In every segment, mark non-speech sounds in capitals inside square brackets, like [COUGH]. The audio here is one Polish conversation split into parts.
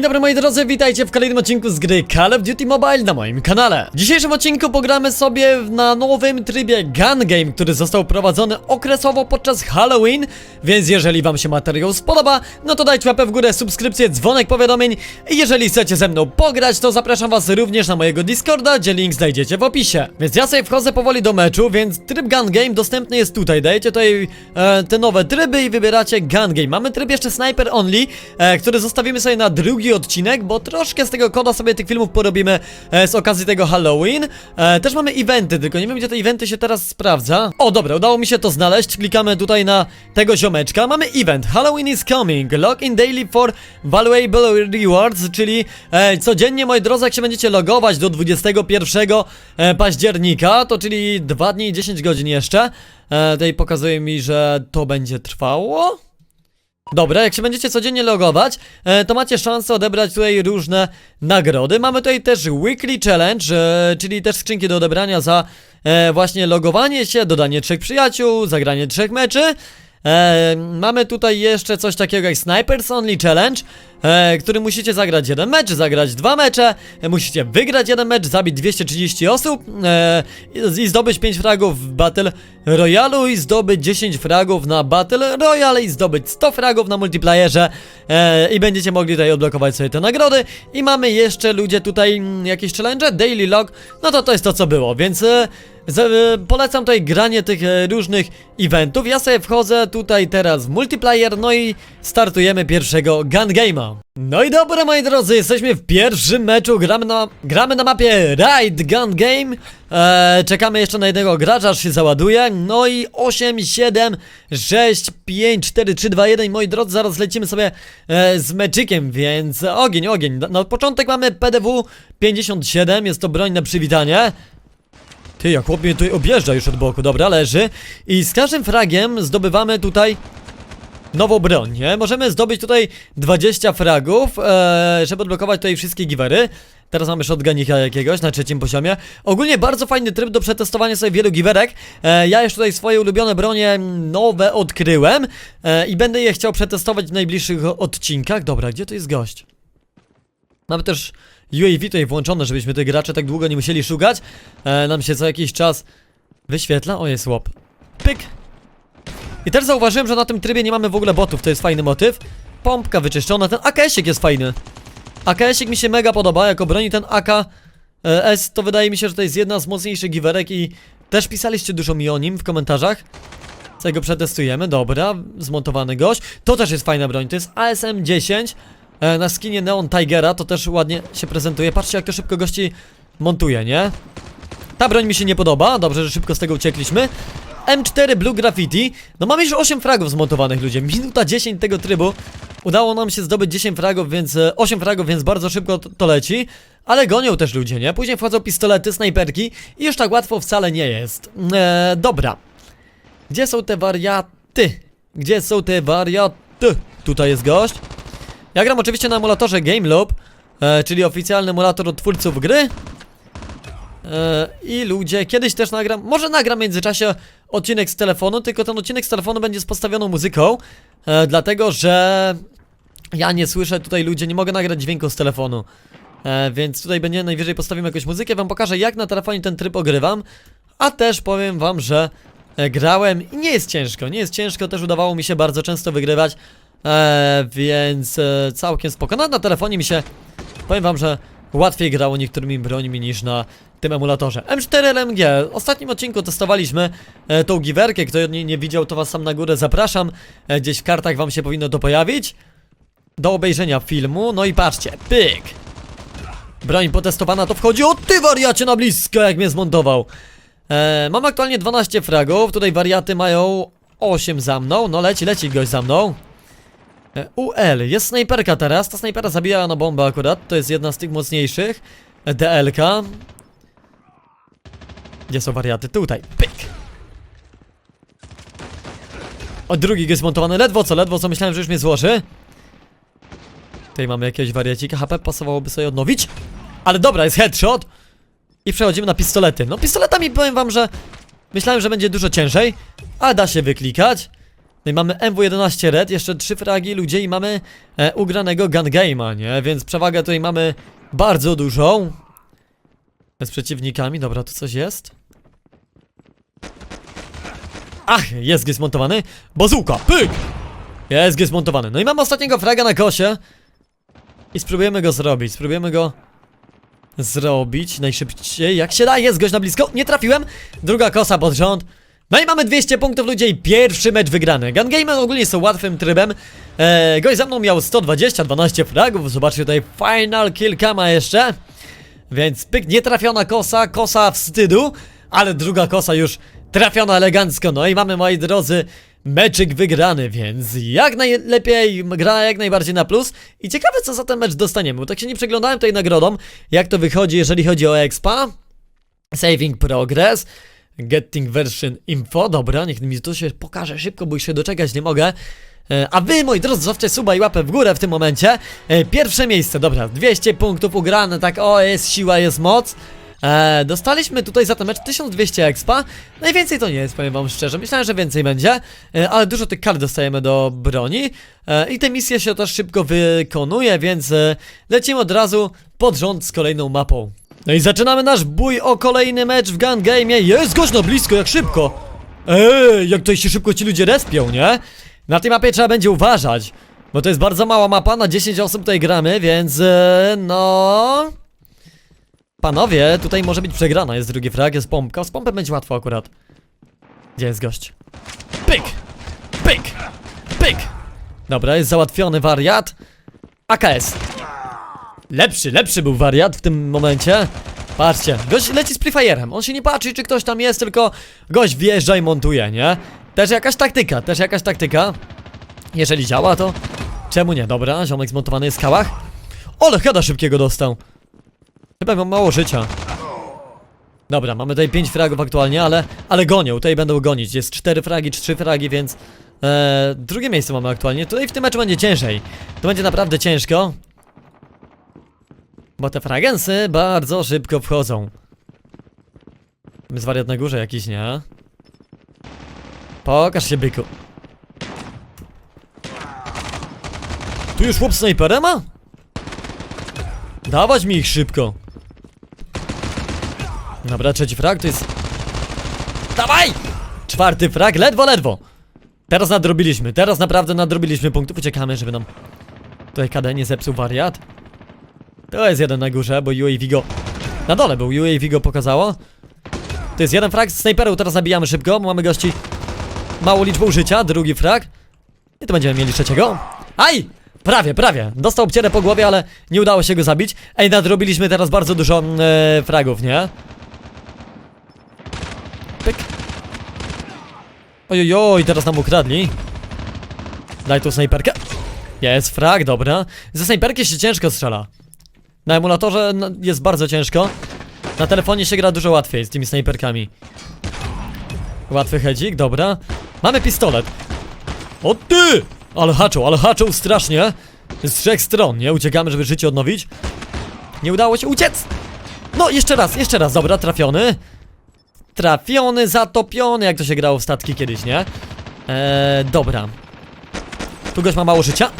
Dzień dobry moi drodzy, witajcie w kolejnym odcinku z gry Call of Duty Mobile na moim kanale. W dzisiejszym odcinku pogramy sobie na nowym trybie Gun Game, który został prowadzony okresowo podczas Halloween, więc jeżeli wam się materiał spodoba, no to dajcie łapę w górę, subskrypcję, dzwonek powiadomień i jeżeli chcecie ze mną pograć, to zapraszam was również na mojego Discorda, gdzie link znajdziecie w opisie. Więc ja sobie wchodzę powoli do meczu, więc tryb Gun Game dostępny jest tutaj, dajecie tutaj e, te nowe tryby i wybieracie Gun Game. Mamy tryb jeszcze Sniper Only, e, który zostawimy sobie na drugi odcinek, bo troszkę z tego koda sobie tych filmów porobimy e, z okazji tego Halloween. E, też mamy eventy, tylko nie wiem gdzie te eventy się teraz sprawdza. O dobra, udało mi się to znaleźć, klikamy tutaj na tego ziomeczka. Mamy event, Halloween is coming, log in daily for valuable rewards, czyli e, codziennie moi drodzy jak się będziecie logować do 21 e, października, to czyli 2 dni i 10 godzin jeszcze. E, tutaj pokazuje mi, że to będzie trwało. Dobra, jak się będziecie codziennie logować, e, to macie szansę odebrać tutaj różne nagrody. Mamy tutaj też Weekly Challenge, e, czyli też skrzynki do odebrania za e, właśnie logowanie się, dodanie trzech przyjaciół, zagranie trzech meczy. Mamy tutaj jeszcze coś takiego jak Snipers Only Challenge, e, który musicie zagrać jeden mecz, zagrać dwa mecze, e, musicie wygrać jeden mecz, zabić 230 osób e, i, i zdobyć 5 fragów w Battle Royalu i zdobyć 10 fragów na Battle Royale i zdobyć 100 fragów na multiplayerze. E, i będziecie mogli tutaj odblokować sobie te nagrody. I mamy jeszcze ludzie tutaj mm, jakieś challenge, daily log, no to to jest to co było, więc e, z, e, polecam tutaj granie tych e, różnych eventów. Ja sobie wchodzę tutaj teraz w multiplayer, no i startujemy pierwszego gun game'a. No i dobra moi drodzy, jesteśmy w pierwszym meczu, gramy na, gramy na mapie Ride Gun Game. E, czekamy jeszcze na jednego gracza, aż się załaduje. No i 8, 7, 6, 5, 4, 3, 2, 1. Moi drodzy, zaraz lecimy sobie e, z meczykiem, więc ogień, ogień. Na początek mamy PDW 57, jest to broń na przywitanie. Ty, jak chłop mnie tutaj objeżdża już od boku, dobra, leży. I z każdym fragiem zdobywamy tutaj nową broń, nie? Możemy zdobyć tutaj 20 fragów, e, żeby odblokować tutaj wszystkie givery. Teraz mamy shotgunika jakiegoś na trzecim poziomie. Ogólnie bardzo fajny tryb do przetestowania sobie wielu giverek. E, ja już tutaj swoje ulubione bronie nowe odkryłem e, i będę je chciał przetestować w najbliższych odcinkach. Dobra, gdzie to jest gość? Mamy też UAV tutaj włączone, żebyśmy te gracze tak długo nie musieli szukać. E, nam się co jakiś czas wyświetla. O, jest łop. Pyk. I też zauważyłem, że na tym trybie nie mamy w ogóle botów, to jest fajny motyw. Pompka wyczyszczona, ten AKS-ik jest fajny. AKS-ik mi się mega podoba, jako broni ten AK e, to wydaje mi się, że to jest jedna z mocniejszych giwerek i też pisaliście dużo mi o nim w komentarzach. Co go przetestujemy, dobra, zmontowany gość. To też jest fajna broń, to jest ASM 10 e, na skinie Neon Tigera, to też ładnie się prezentuje. Patrzcie jak to szybko gości montuje, nie? Ta broń mi się nie podoba, dobrze, że szybko z tego uciekliśmy. M4 Blue Graffiti. No mamy już 8 fragów zmontowanych ludzie. Minuta 10 tego trybu. Udało nam się zdobyć 10 fragów, więc e, 8 fragów, więc bardzo szybko to, leci. Ale gonią też ludzie, nie? Później wchodzą pistolety, snajperki i już tak łatwo wcale nie jest. E, dobra. Gdzie są te wariaty? Gdzie są te wariaty? Tutaj jest gość. Ja gram oczywiście na emulatorze GameLoop, e, czyli oficjalny emulator od twórców gry. E, I ludzie, kiedyś też nagram, może nagram w międzyczasie odcinek z telefonu, tylko ten odcinek z telefonu będzie z postawioną muzyką, e, dlatego że ja nie słyszę tutaj ludzie, nie mogę nagrać dźwięku z telefonu. E, więc tutaj będzie najwyżej postawimy jakąś muzykę, wam pokażę jak na telefonie ten tryb ogrywam, a też powiem wam, że e, grałem i nie jest ciężko, nie jest ciężko, też udawało mi się bardzo często wygrywać, e, więc e, całkiem spoko. No, na telefonie mi się, powiem wam, że łatwiej grało niektórymi brońmi niż na tym emulatorze. M4 LMG. W ostatnim odcinku testowaliśmy e, tą giwerkę. Kto nie, nie widział, to was sam na górę zapraszam. E, gdzieś w kartach wam się powinno to pojawić. Do obejrzenia filmu. No i patrzcie, pyk. Broń potestowana to wchodzi. O ty wariacie na blisko, jak mnie zmontował. E, mam aktualnie 12 fragów. Tutaj wariaty mają 8 za mną. No leci, leci gość za mną. E, UL, jest snajperka teraz, ta snajpera zabija na bombę akurat, to jest jedna z tych mocniejszych. E, DLK Gdzie są wariaty? Tutaj, pyk. O, drugi jest montowany, ledwo co, ledwo co, myślałem, że już mnie złoży. Tutaj mamy jakiegoś wariacika, HP pasowałoby sobie odnowić. Ale dobra, jest headshot. I przechodzimy na pistolety, no pistoletami powiem wam, że Myślałem, że będzie dużo ciężej. Ale da się wyklikać No i mamy MW11 Red, jeszcze trzy fragi ludzie i mamy e, ugranego gun game'a, nie? Więc przewagę tutaj mamy bardzo dużą. Z przeciwnikami, dobra, tu coś jest. Ach, jest jest montowany. Bazuka, pyk! Jest jest montowany. No i mamy ostatniego fraga na kosie. I spróbujemy go zrobić, spróbujemy go zrobić najszybciej jak się da. Jest gość na blisko, nie trafiłem. Druga kosa pod rząd. No i mamy 200 punktów ludzi i pierwszy mecz wygrany. Gun Game ogólnie są łatwym trybem. Eee, gość za mną miał 120, 12 fragów. Zobaczcie tutaj final kill cama jeszcze. Więc pyk, nietrafiona kosa, kosa wstydu, ale druga kosa już trafiona elegancko. No i mamy, moi drodzy, meczyk wygrany, więc jak najlepiej gra jak najbardziej na plus. I ciekawe, co za ten mecz dostaniemy, bo tak się nie przeglądałem tutaj nagrodom, jak to wychodzi, jeżeli chodzi o expa. Saving progress. Getting version info, dobra, niech mi to się pokaże szybko, bo już się doczekać nie mogę. E, A wy, moi drodzy, zostawcie suba i łapę w górę w tym momencie. E, Pierwsze miejsce, dobra, 200 punktów ugrane, tak, o, jest siła, jest moc. E, dostaliśmy tutaj za ten mecz 1200 expa. Najwięcej to nie jest, powiem wam szczerze. Myślałem, że więcej będzie, ale dużo tych kart dostajemy do broni. I te misje się też szybko wykonuje, więc lecimy od razu pod rząd z kolejną mapą. No i zaczynamy nasz bój o kolejny mecz w Gun Game. Jest gość na blisko, jak szybko! Ej, jak tutaj się szybko ci ludzie respią, nie? Na tej mapie trzeba będzie uważać. Bo to jest bardzo mała mapa, na 10 osób tutaj gramy, więc e, no... Panowie, tutaj może być przegrana, jest drugi frag, jest pompka, z pompem będzie łatwo akurat. Gdzie jest gość? Pyk! Pyk! Pyk! Dobra, jest załatwiony wariat. AKS. Lepszy, lepszy był wariat w tym momencie. Patrzcie, gość leci z Prefire'em. On się nie patrzy, czy ktoś tam jest, tylko gość wjeżdża i montuje, nie? Też jakaś taktyka, też jakaś taktyka. Jeżeli działa, to czemu nie? Dobra, ziomek zmontowany jest w skałach. Ole, heada szybkiego dostał. Chyba mam mało życia. Dobra, mamy tutaj 5 fragów aktualnie, ale, ale gonią, tutaj będą gonić. Jest 4 fragi, 3 fragi, więc e, drugie miejsce mamy aktualnie. Tutaj w tym meczu będzie ciężej. To będzie naprawdę ciężko. Bo te fragensy bardzo szybko wchodzą. Mamy zwariat na górze jakiś, nie? Pokaż się, byku. Tu już chłop snajperem ma? Dawać mi ich szybko. Dobra, trzeci frag to jest... Dawaj! Czwarty frag, ledwo, ledwo. Teraz nadrobiliśmy, teraz naprawdę nadrobiliśmy punktów. Uciekamy, żeby nam tutaj KD nie zepsuł wariat. To jest jeden na górze, bo UAV go... Na dole był, UAV go pokazało. To jest jeden frag z snajperą, teraz nabijamy szybko, mamy gości małą liczbą życia, drugi frag. I to będziemy mieli trzeciego. Aj! Prawie, prawie. Dostał obcierę po głowie, ale nie udało się go zabić. Ej, nadrobiliśmy teraz bardzo dużo e, fragów, nie? Pyk. Ojojoj, teraz nam ukradli. Daj tu snajperkę. Jest frag, dobra. Ze snajperki się ciężko strzela. Na emulatorze no, jest bardzo ciężko. Na telefonie się gra dużo łatwiej z tymi snajperkami. Łatwy hedzik, dobra. Mamy pistolet. O ty! Ale haczą, ale haczą strasznie. Z trzech stron, nie? Uciekamy, żeby życie odnowić. Nie udało się uciec! No, jeszcze raz, jeszcze raz, dobra, trafiony. Trafiony, zatopiony, jak to się grało w statki kiedyś, nie? Eee, dobra. Tu gość ma mało życia.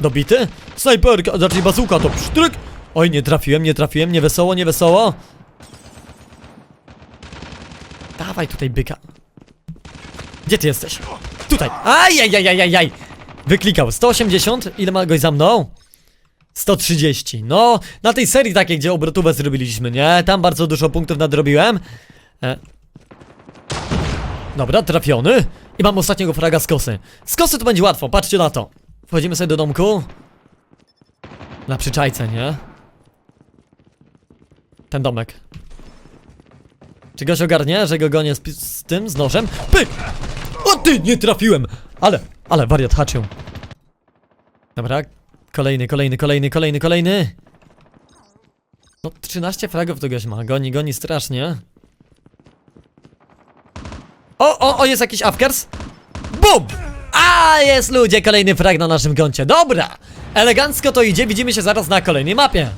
Dobity. Snajperka, znaczy bazuka to psztryk. Oj, nie trafiłem, nie trafiłem, nie wesoło, nie wesoło. Dawaj tutaj byka. Gdzie ty jesteś? Tutaj. Ajajajajajaj. Wyklikał. 180. Ile ma goś za mną? 130. No, na tej serii takiej, gdzie obrotówę zrobiliśmy, nie? Tam bardzo dużo punktów nadrobiłem. E. Dobra, trafiony. I mam ostatniego fraga z kosy. Z kosy to będzie łatwo, patrzcie na to. Wchodzimy sobie do domku. Na przyczajce, nie? Ten domek. Czy goś ogarnie, że go gonię z, z tym, z nożem? Pyk! O ty, nie trafiłem! Ale, ale wariat haczył. Dobra, kolejny, kolejny, kolejny, kolejny, kolejny. No, 13 fragów to goś ma, goni, goni strasznie. O, o, o, jest jakiś afkers? BUM! A, jest ludzie, kolejny frag na naszym koncie, dobra! Elegancko to idzie, widzimy się zaraz na kolejnej mapie.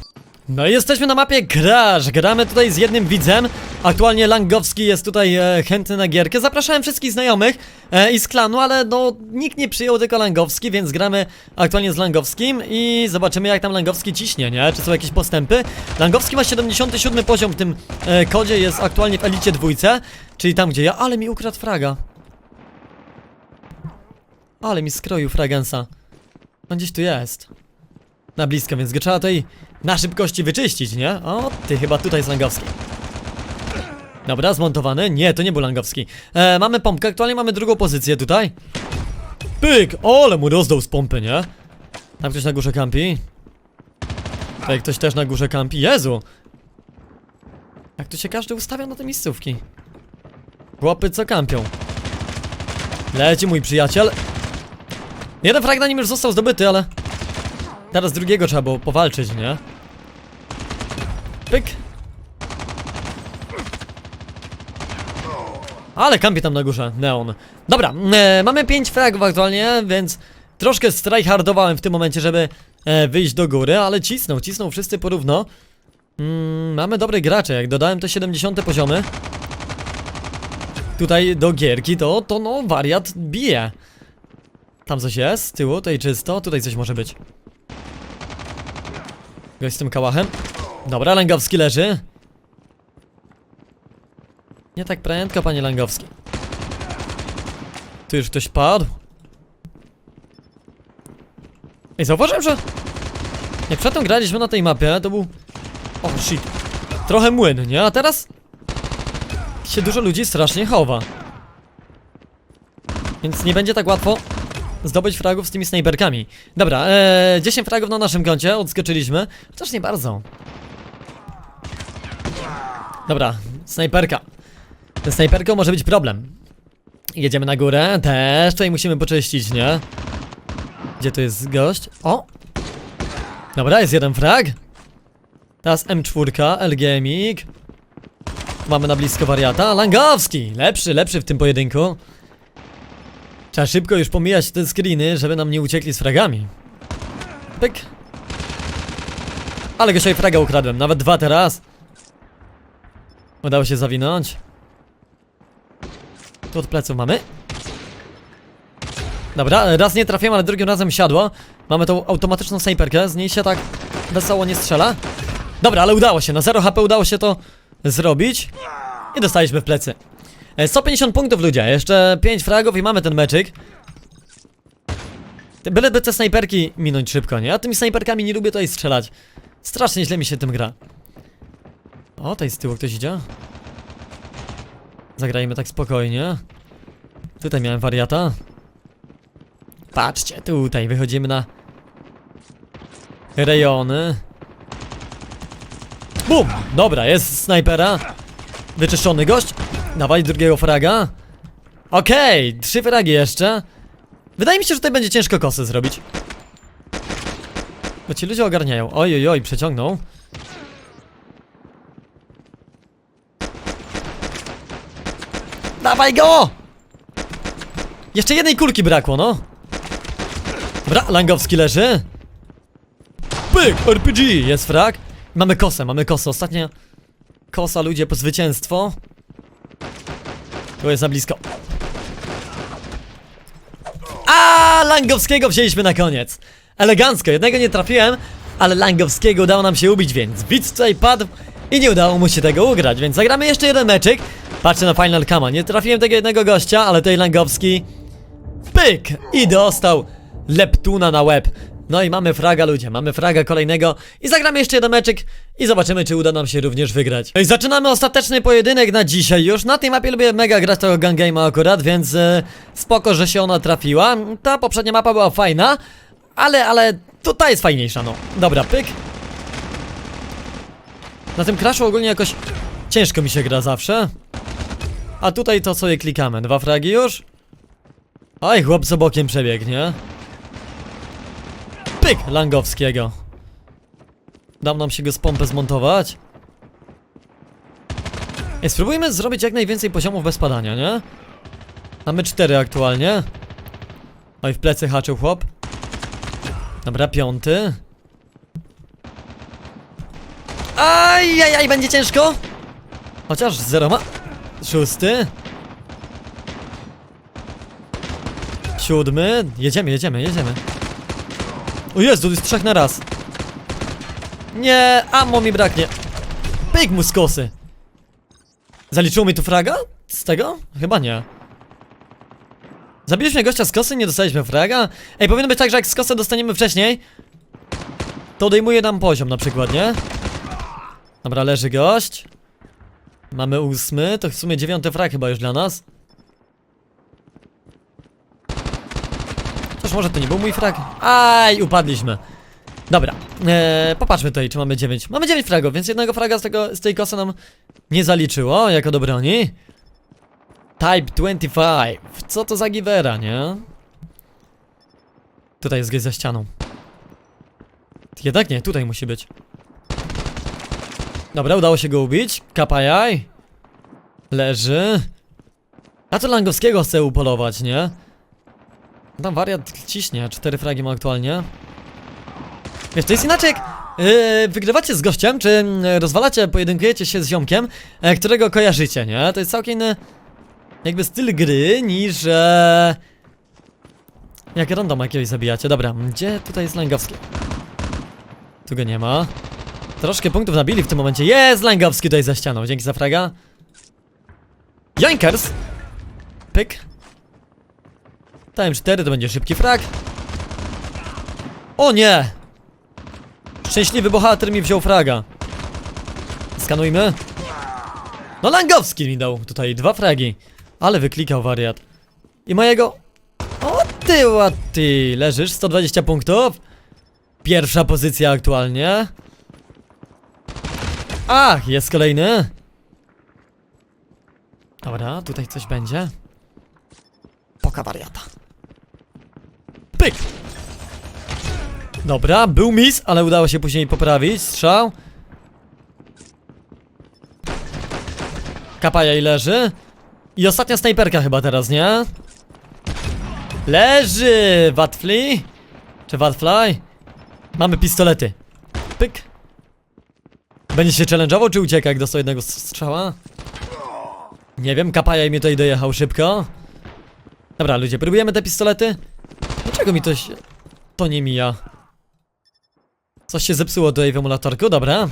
No i jesteśmy na mapie Crash, gramy tutaj z jednym widzem. Aktualnie Langowski jest tutaj e, chętny na gierkę. Zapraszałem wszystkich znajomych e, i z klanu, ale no nikt nie przyjął tylko Langowski Więc gramy aktualnie z Langowskim i zobaczymy jak tam Langowski ciśnie, nie? Czy są jakieś postępy? Langowski ma 77 poziom w tym e, kodzie, jest aktualnie w elicie dwójce Czyli tam gdzie ja, ale mi ukradł fraga. Ale mi skroił fragensa On gdzieś tu jest na blisko, więc go trzeba tutaj na szybkości wyczyścić, nie? O, ty chyba tutaj jest Langowski. Dobra, zmontowany. Nie, to nie był Langowski. E, mamy pompkę, aktualnie mamy drugą pozycję tutaj. Pyk! O, ale mu rozdał z pompy, nie? Tam ktoś na górze kampi. Tutaj ktoś też na górze kampi. Jezu! Jak tu się każdy ustawia na te miejscówki? Chłopy, co kampią? Leci mój przyjaciel. Jeden frag na nim już został zdobyty, ale... Teraz drugiego trzeba było powalczyć, nie? Pyk. Ale kampi tam na górze, Neon. Dobra, e, mamy 5 fragów aktualnie, więc troszkę strajhardowałem w tym momencie, żeby e, wyjść do góry, ale cisnął, cisnął wszyscy porówno. Mm, mamy dobre gracze, jak dodałem te 70 poziomy tutaj do gierki, to, to no wariat bije. Tam coś jest, z tyłu, tutaj czysto, tutaj coś może być. Gość z tym kałachem. Dobra, Langowski leży. Nie tak prędko, panie Langowski. Tu już ktoś padł. Ej, zauważyłem, że... Jak przedtem graliśmy na tej mapie, to był... O, shit. Trochę młyn, nie? A teraz... się dużo ludzi strasznie chowa. Więc nie będzie tak łatwo zdobyć fragów z tymi snajperkami. Dobra, ee, 10 fragów na naszym koncie, odskoczyliśmy. Chociaż nie bardzo. Dobra, snajperka. Ze snajperką może być problem. Jedziemy na górę, też tutaj musimy poczyścić, nie? Gdzie tu jest gość? O! Dobra, jest jeden frag. Teraz M4, LGMik. Mamy na blisko wariata. Langowski! Lepszy, lepszy w tym pojedynku. Trzeba szybko już pomijać te screeny, żeby nam nie uciekli z fragami. Pyk. Ale go fraga ukradłem, nawet dwa teraz. Udało się zawinąć. Tu od pleców mamy. Dobra, raz nie trafiłem, ale drugim razem siadło. Mamy tą automatyczną snajperkę, z niej się tak wesoło nie strzela. Dobra, ale udało się, na 0 HP udało się to zrobić. I dostaliśmy w plecy. E, 150 punktów ludzie, jeszcze 5 fragów i mamy ten meczyk. Byleby te snajperki minąć szybko, nie? Ja tymi snajperkami nie lubię tutaj strzelać. Strasznie źle mi się tym gra. O, tutaj z tyłu ktoś idzie. Zagrajmy tak spokojnie. Tutaj miałem wariata. Patrzcie, tutaj wychodzimy na rejony. Bum! Dobra, jest snajpera. Wyczyszczony gość. Dawaj drugiego fraga. Okej, trzy fragi jeszcze. Wydaje mi się, że tutaj będzie ciężko kosy zrobić. Bo ci ludzie ogarniają. Oj, oj, oj, przeciągnął. Dawaj go! Jeszcze jednej kulki brakło, no. Dobra, Langowski leży. Pyk, RPG, jest frag. Mamy kosę, mamy kosę. Ostatnia kosa, ludzie, po zwycięstwo. Tu jest za blisko. A Langowskiego wzięliśmy na koniec. Elegancko, jednego nie trafiłem, ale Langowskiego udało nam się ubić, więc widz tutaj padł i nie udało mu się tego ugrać, więc zagramy jeszcze jeden meczyk. Patrzę na Final Kama, nie trafiłem tego jednego gościa, ale tutaj Langowski Pyk! I dostał Leptuna na łeb. No i mamy fraga ludzie, mamy fraga kolejnego i zagramy jeszcze jeden meczyk i zobaczymy czy uda nam się również wygrać. No i zaczynamy ostateczny pojedynek na dzisiaj już. Na tej mapie lubię mega grać tego gun game'a akurat, więc e, spoko, że się ona trafiła. Ta poprzednia mapa była fajna, ale, ale tutaj jest fajniejsza, no. Dobra, pyk. Na tym crashu ogólnie jakoś ciężko mi się gra zawsze. A tutaj to sobie klikamy. Dwa fragi już. Oj, chłop z bokiem przebiegnie. Pyk! Langowskiego. Dam nam się go z pompy zmontować. Ej, spróbujmy zrobić jak najwięcej poziomów bez padania, nie? Mamy cztery aktualnie. Oj, w plecy haczył chłop. Dobra, piąty. Aj, aj, aj, będzie ciężko. Chociaż zero ma. Szósty. Siódmy. Jedziemy, jedziemy, jedziemy. O Jezu, jest trzech na raz. Nie, ammo mi braknie. Pyk mu z kosy. Zaliczyło mi tu fraga? Z tego? Chyba nie. Zabiliśmy gościa z kosy, nie dostaliśmy fraga? Ej, powinno być tak, że jak z kosy dostaniemy wcześniej, to odejmuje nam poziom na przykład, nie? Dobra, leży gość. Mamy ósmy, to w sumie dziewiąty frag chyba już dla nas. Chociaż może to nie był mój frag. Aj, upadliśmy. Dobra, eee, popatrzmy tutaj, czy mamy 9. Mamy 9 fragów, więc jednego fraga z, tego, z tej kosy nam nie zaliczyło, jako do broni. Type 25. Co to za givera, nie? Tutaj jest gdzieś za ścianą. Jednak nie, tutaj musi być. Dobra, udało się go ubić. Kapajaj. Leży. A to Langowskiego chcę upolować, nie? Tam wariat ciśnie, cztery fragi ma aktualnie. Wiesz, to jest inaczej jak yy, wygrywacie z gościem, czy rozwalacie, pojedynkujecie się z ziomkiem, e, którego kojarzycie, nie? To jest całkiem inny jakby styl gry niż e, jak random jakiegoś zabijacie. Dobra, gdzie tutaj jest Langowski? Tu go nie ma. Troszkę punktów nabili w tym momencie. Jest Langowski tutaj za ścianą, dzięki za fraga. Joinkers! Pyk. Time 4 to będzie szybki frag. O nie! Szczęśliwy bohater mi wziął fraga. Skanujmy. No Langowski mi dał tutaj dwa fragi. Ale wyklikał wariat. I mojego... O ty łaty! Leżysz, 120 punktów. Pierwsza pozycja aktualnie. Ach, jest kolejny. Dobra, tutaj coś będzie. Poka wariata. Pyk! Dobra, był mis, ale udało się później poprawić. Strzał. Kapaja i leży. I ostatnia snajperka chyba teraz, nie? Leży! Watfly? Czy Watfly? Mamy pistolety. Pyk. Będzie się challenge'ował, czy ucieka, jak dostał jednego strzała? Nie wiem, Kapajaj mnie tutaj dojechał szybko. Dobra, ludzie, próbujemy te pistolety? Dlaczego mi to się... To nie mija. Coś się zepsuło tutaj w emulatorku, dobra.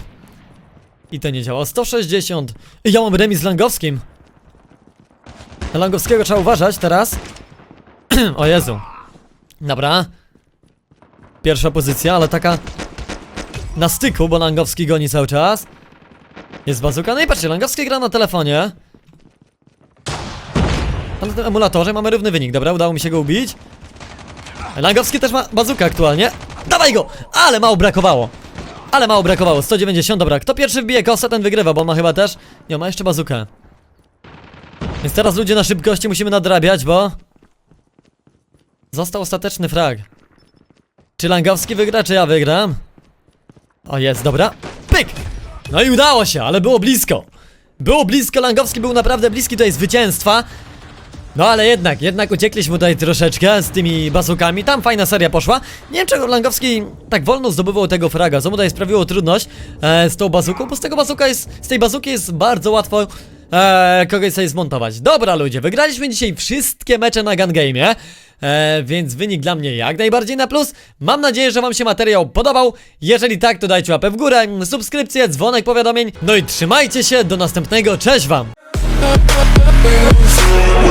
I to nie działa. 160. Ej, Ja mam remis z Langowskim. Langowskiego trzeba uważać teraz. [CLEARS THROAT] o Jezu. Dobra. Pierwsza pozycja, ale taka na styku, bo Langowski goni cały czas. Jest bazuka. No i patrzcie, Langowski gra na telefonie. A na emulatorze mamy równy wynik. Dobra, udało mi się go ubić. Langowski też ma bazukę aktualnie. Dawaj go! Ale mało brakowało. Ale mało brakowało. 190, dobra. Kto pierwszy wbije kosę, ten wygrywa, bo ma chyba też... Nie, ma jeszcze bazukę. Więc teraz ludzie na szybkości musimy nadrabiać, bo... Został ostateczny frag. Czy Langowski wygra, czy ja wygram? O, jest, dobra. Pyk! No i udało się, ale było blisko. Było blisko, Langowski był naprawdę bliski tutaj zwycięstwa. No ale jednak, jednak uciekliśmy tutaj troszeczkę z tymi bazukami. Tam fajna seria poszła. Nie wiem czego Langowski tak wolno zdobywał tego fraga, co mu tutaj sprawiło trudność e, z tą bazuką, bo z tego bazuka jest, z tej bazuki jest bardzo łatwo e, kogoś sobie zmontować. Dobra ludzie, wygraliśmy dzisiaj wszystkie mecze na Gun Game'ie. E, więc wynik dla mnie jak najbardziej na plus. Mam nadzieję, że Wam się materiał podobał. Jeżeli tak, to dajcie łapę w górę, subskrypcję, dzwonek powiadomień. No i trzymajcie się, do następnego, cześć Wam! Yeah.